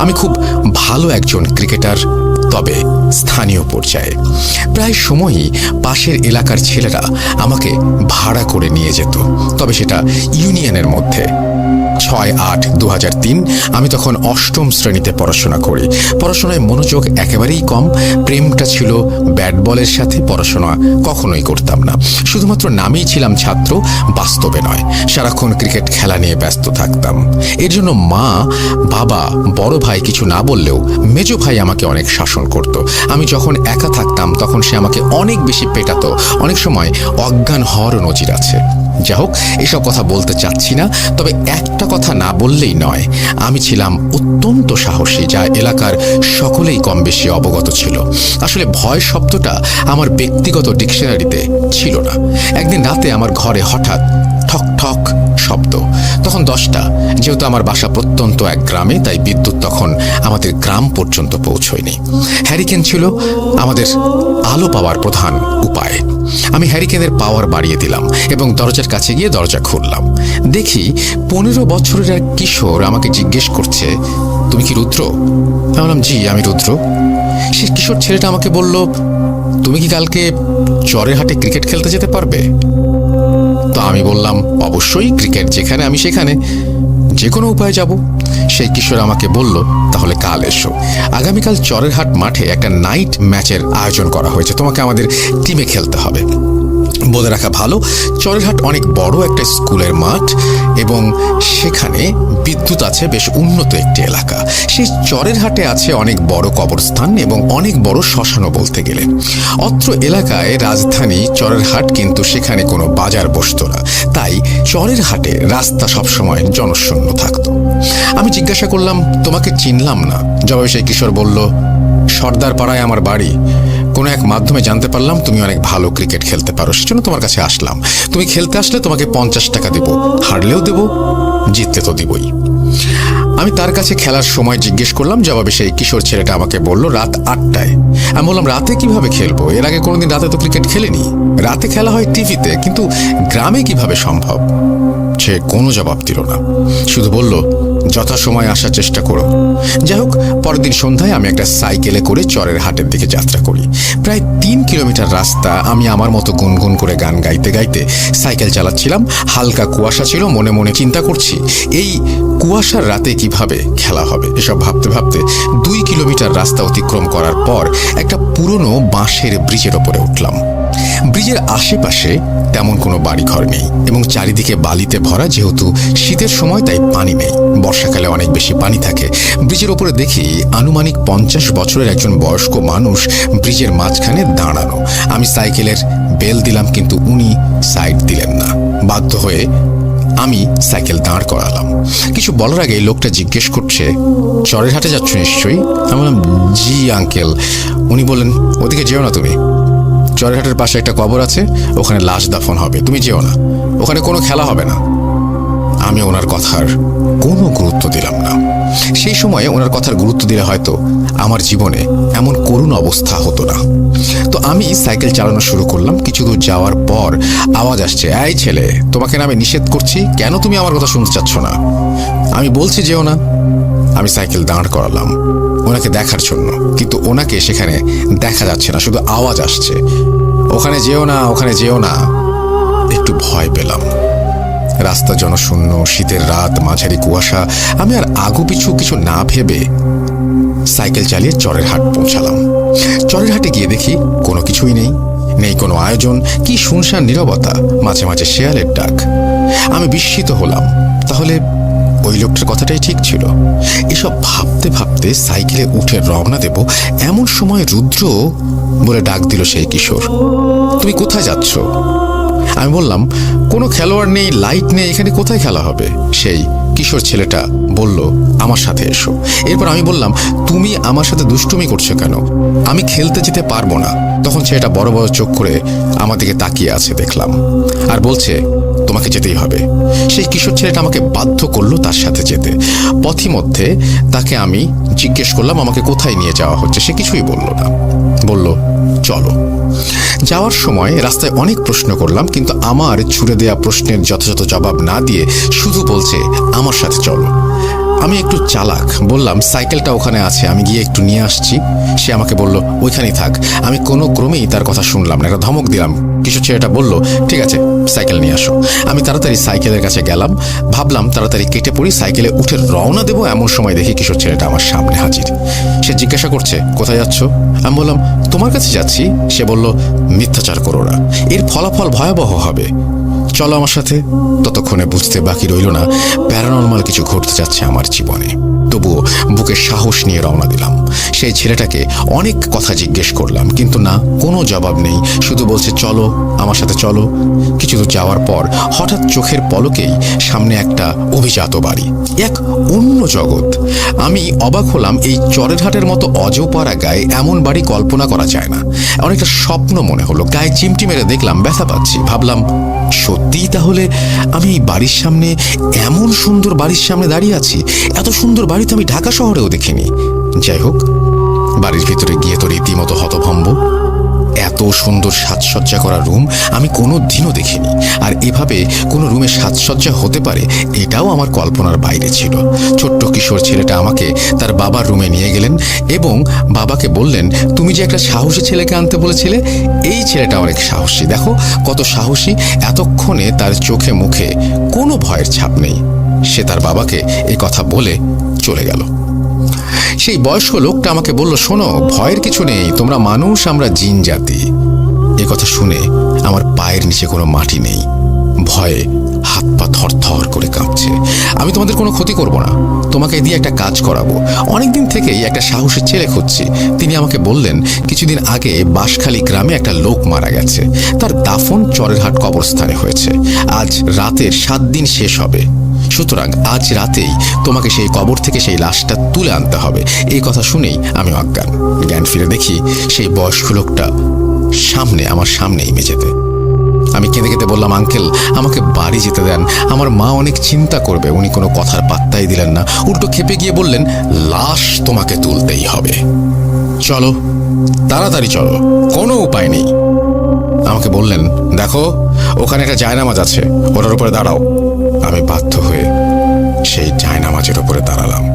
আমি খুব ভালো একজন ক্রিকেটার তবে স্থানীয় পর্যায়ে। প্রায় সময়ই পাশের এলাকার ছেলেরা আমাকে ভাড়া করে নিয়ে যেত। তবে সেটা ইউনিয়নের মধ্যে। ছয় আট দু আমি তখন অষ্টম শ্রেণীতে পড়াশোনা করি। পড়াশোনায় মনোযোগ একেবারেই কম। প্রেমটা ছিল ব্যাট বলের সাথে পড়াশোনা কখনোই করতাম না। শুধুমাত্র নামেই ছিলাম ছাত্র, বাস্তবে নয়। সারাক্ষণ ক্রিকেট খেলা নিয়ে ব্যস্ত থাকতাম। এর জন্য মা, বাবা, বড় ভাই কিছু না বললেও মেজো ভাই আমাকে অনেক শাসন করত। আমি যখন একা থাকতাম, তখন সে আমাকে অনেক বেশি পেটাতো। অনেক সময় অজ্ঞান হওয়ারও নজির আছে। যা হোক, এসব কথা বলতে চাচ্ছি না, তবে একটা কথা না বললেই নয়। আমি ছিলাম অত্যন্ত সাহসী, যা এলাকার সকলেই কম বেশি অবগত ছিল। আসলে ভয় শব্দটা আমার ব্যক্তিগত ডিকশনারিতে ছিল না। একদিন রাতে আমার ঘরে হঠাৎ ঠক ঠক শব্দ। তখন দশটা। যেহেতু আমার বাসা প্রত্যন্ত এক গ্রামে, তাই বিদ্যুৎ তখন আমাদের গ্রাম পর্যন্ত পৌঁছয়নি। হ্যারিকেন ছিল আমাদের আলো পাওয়ার প্রধান উপায়। আমি হ্যারিকেনের পাওয়ার বাড়িয়ে দিলাম এবং দরজার কাছে গিয়ে দরজা খুললাম। দেখি পনেরো বছরের এক কিশোর আমাকে জিজ্ঞেস করছে, তুমি কি রুদ্র? আমি বললাম, জি, আমি রুদ্র। সে কিশোর ছেলেটা আমাকে বলল, তুমি কি কালকে চরের হাটে ক্রিকেট খেলতে যেতে পারবে? তো আমি বললাম, অবশ্যই ক্রিকেট যেখানে, আমি সেখানে। যে কোনো উপায়ে যাব। সেই কিশোর আমাকে বলল, তাহলে কাল এসো। আগামীকাল চরের হাট মাঠে একটা নাইট ম্যাচের আয়োজন করা হয়েছে। তোমাকে আমাদের টিমে খেলতে হবে। বলে রাখা ভালো। চরেরহাট অনেক বড় একটা স্কুলের মাঠ এবং সেখানে বিদ্যুৎ আছে, বেশ উন্নত একটি এলাকা। সেই চরের হাটে আছে অনেক বড় কবরস্থান এবং অনেক বড় শ্মশানও বলতে গেলে। অত্র এলাকায় রাজধানী চরের হাট কিন্তু সেখানে কোনো বাজার বসতো না। তাই চরের হাটে রাস্তা সবসময় জনশূন্য থাকত। আমি জিজ্ঞাসা করলাম, তোমাকে চিনলাম না? জবাবে সেই কিশোর বলল সর্দার পাড়ায় আমার বাড়ি। কোনো এক মাধ্যমে জানতে পারলাম তুমি অনেক ভালো ক্রিকেট খেলতে পারো, সেজন্য তোমার কাছে আসলাম। তুমি খেলতে আসলে তোমাকে পঞ্চাশ টাকা দেব, হারলেও দেব, জিততে তো দিবই। আমি তার কাছে খেলার সময় জিজ্ঞেস করলাম, জবাবে সেই কিশোর ছেলেটা আমাকে বলল, রাত আটটায়। আমি বললাম, রাতে কীভাবে খেলব? এর আগে কোনোদিন রাতে তো ক্রিকেট খেলেনি। রাতে খেলা হয় টিভিতে, কিন্তু গ্রামে কীভাবে সম্ভব? সে কোনো জবাব দিল না। শুধু বলল যথাসময় আসার চেষ্টা করো। যাই হোক পরের দিন সন্ধ্যায় আমি একটা সাইকেলে করে চরের হাটের দিকে যাত্রা করি। প্রায় তিন কিলোমিটার রাস্তা আমি আমার মতো গুনগুন করে গান গাইতে গাইতে সাইকেল চালাচ্ছিলাম, হালকা কুয়াশা ছিল, মনে মনে চিন্তা করছি, এই কুয়াশার রাতে কীভাবে খেলা হবে? এসব ভাবতে ভাবতে দুই কিলোমিটার রাস্তা অতিক্রম করার পর একটা পুরনো বাঁশের ব্রিজের ওপরে উঠলাম। ব্রিজের আশেপাশে তেমন কোনো বাড়িঘর নেই এবং চারিদিকে বালিতে ভরা, যেহেতু শীতের সময় তাই পানি নেই। বর্ষাকালে অনেক বেশি পানি থাকে। ব্রিজের ওপরে দেখি আনুমানিক পঞ্চাশ বছরের একজন বয়স্ক মানুষ ব্রিজের মাঝখানে দাঁড়ানো। আমি সাইকেলের বেল দিলাম, কিন্তু উনি সাইড দিলেন না। বাধ্য হয়ে আমি সাইকেল দাঁড় করালাম। কিছু বলার আগে লোকটা জিজ্ঞেস করছে, চরের হাটে যাচ্ছ নিশ্চয়ই? আমি বললাম, জি, আঙ্কেল। উনি বললেন, ওদিকে যেও না তুমি। চরহাটের পাশে একটা কবর আছে, ওখানে লাশ দাফন হবে। তুমি যেও না। ওখানে কোনো খেলা হবে না। আমি ওনার কথার কোনো গুরুত্ব দিলাম না। সেই সময়ে ওনার কথার গুরুত্ব দিলে হয়তো আমার জীবনে এমন করুণ অবস্থা হতো না। তো আমি সাইকেল চালানো শুরু করলাম। কিছু দূর যাওয়ার পর আওয়াজ আসছে, এই ছেলে, তোমাকে না আমি নিষেধ করছি? কেন তুমি আমার কথা শুনতে চাচ্ছ না? আমি বলছি, যেও না। আমি সাইকেল দাঁড় করালাম ওনাকে দেখার জন্য। কিন্তু ওনাকে সেখানে দেখা যাচ্ছে না, শুধু আওয়াজ আসছে। ওখানে যেও না, ওখানে যেও না। একটু ভয় পেলাম। রাস্তা জনশূন্য, শীতের রাত, মাঝারি কুয়াশা। আমি আর আগু পিছু কিছু না ভেবে সাইকেল চালিয়ে চরের হাট পৌঁছালাম। চরের হাটে গিয়ে দেখি কোনো কিছুই নেই। নেই কোনো আয়োজন। কি শুনশান নীরবতা। মাঝে মাঝে শেয়ালের ডাক। আমি বিস্মিত হলাম। তাহলে ওই লোকটার কথাটাই ঠিক ছিল। এসব ভাবতে ভাবতে সাইকেলে উঠে রওনা দেব, এমন সময় রুদ্র বলে ডাক দিল সেই কিশোর, তুমি কোথায় যাচ্ছ? আমি বললাম, কোনো খেলোয়াড় নেই, লাইট নেই, এখানে কোথায় খেলা হবে? সেই কিশোর ছেলেটা বলল, আমার সাথে এসো। এরপর আমি বললাম, তুমি আমার সাথে দুষ্টুমি করছ কেন? আমি খেলতে যেতে পারব না। তখন ছেলেটা বড় বড় চোখ করে আমার দিকে তাকিয়ে আছে দেখলাম। আর বলছে তোমাকে যেতেই হবে। সেই কিশোর ছেলেটা আমাকে বাধ্য করল তার সাথে যেতে। পথিমধ্যে তাকে আমি জিজ্ঞেস করলাম, আমাকে কোথায় নিয়ে যাওয়া হচ্ছে? সে কিছুই বলল না। বলল, চলো। যাওয়ার সময় রাস্তায় অনেক প্রশ্ন করলাম, কিন্তু আমার ছুড়ে দেওয়া প্রশ্নের যথাযথ জবাব না দিয়ে শুধু বলছে, আমার সাথে চলো। আমি একটু চালাক। বললাম, সাইকেলটা ওখানে আছে, আমি গিয়ে একটু নিয়ে আসছি। সে আমাকে বলল, ওইখানেই থাক। আমি কোনো ক্রমেই তার কথা শুনলাম না, একটা ধমক দিলাম। কিছু ছেলেটা বলল, ঠিক আছে, সাইকেল নিয়ে আসো। আমি তাড়াতাড়ি সাইকেলের কাছে গেলাম, ভাবলাম তাড়াতাড়ি কেটে পড়ি, সাইকেলে উঠে রওনা দেবো এমন সময় দেখি কিশোর ছেলেটা আমার সামনে হাজির। সে জিজ্ঞাসা করছে, কোথায় যাচ্ছ? আমি বললাম, তোমার কাছে যাচ্ছি। সে বলল, মিথ্যাচার করো না। এর ফলাফল ভয়াবহ হবে। চলো আমার সাথে। ততক্ষণে বুঝতে বাকি রইল না, প্যারানর্মাল কিছু ঘটতে যাচ্ছে আমার জীবনে। তবুও বুকে সাহস নিয়ে রওনা দিলাম। সেই ছেলেটাকে অনেক কথা জিজ্ঞেস করলাম, কিন্তু না, কোনো জবাব নেই। শুধু বলছে, চলো, আমার সাথে চলো। কিছু দূর যাওয়ার পর হঠাৎ চোখের পলকেই সামনে একটা অভিজাত বাড়ি, এক অন্য জগৎ। আমি অবাক হলাম, এই চরেরহাটের মতো অজপাড়া গায়ে এমন বাড়ি কল্পনা করা যায় না। অনেকটা স্বপ্ন মনে হলো, গায়ে চিমটি মেরে দেখলাম, ব্যথা পাচ্ছি। ভাবলাম সত্যিই তাহলে আমি বাড়ির সামনে এমন সুন্দর বাড়ির সামনে দাঁড়িয়ে আছি? এত সুন্দর বাড়ি তো আমি ঢাকা শহরেও দেখিনি। যাই হোক, বাড়ির ভিতরে গিয়ে তো রীতিমতো হতভম্ব। এত সুন্দর সাজসজ্জা করা রুম আমি কোনো দিনও দেখিনি। আর এভাবে কোনো রুমে সাজসজ্জা হতে পারে, এটাও আমার কল্পনার বাইরে ছিল। ছোট্ট কিশোর ছেলেটা আমাকে তার বাবার রুমে নিয়ে গেলেন এবং বাবাকে বললেন, তুমি যে একটা সাহসী ছেলেকে আনতে বলেছিলে, এই ছেলেটা অনেক সাহসী। দেখো কত সাহসী, এতক্ষণে তার চোখে মুখে কোনো ভয়ের ছাপ নেই। সে তার বাবাকে এই কথা বলে চলে গেল। সেই বয়স্ক লোকটা আমাকে বলল, শোনো, ভয়ের কিছু নেই, তোমরা মানুষ, আমরা জিন জাতি। এ কথা শুনে আমার পায়ের নিচে কোনো মাটি নেই। ভয়ে হাত পা থর থর করে কাঁপছে। আমি তোমাদের কোনো ক্ষতি করব না, তোমাকে দিয়ে একটা কাজ করাবো। অনেকদিন থেকেই একটা সাহসী ছেলে খুঁজছি। তিনি আমাকে বললেন, কিছুদিন আগে বাঁশখালী গ্রামে একটা লোক মারা গেছে। তার দাফন চরেরহাট কবরস্থানে হয়েছে। আজ রাতের সাত দিন শেষ হবে। সুতরাং আজ রাতেই তোমাকে সেই কবর থেকে সেই লাশটা তুলে আনতে হবে। এই কথা শুনেই আমি অজ্ঞান। জ্ঞান ফিরে দেখি সেই বয়স্ক লোকটা সামনে, আমার সামনেই মেঝেতে। আমি কেঁদে কেঁদে বললাম, আঙ্কেল, আমাকে বাড়ি যেতে দেন। আমার মা অনেক চিন্তা করবে। উনি কোনো কথার পাত্তাই দিলেন না। উল্টো খেপে গিয়ে বললেন, লাশ তোমাকে তুলতেই হবে। চলো, তাড়াতাড়ি চলো। কোনো উপায় নেই। আমাকে বললেন, দেখো, ওখানে একটা জায়নামাজ আছে। ওটার উপরে দাঁড়াও। আমি বাধ্য হয়ে সেই জায়নামাজের ওপরে দাঁড়ালাম।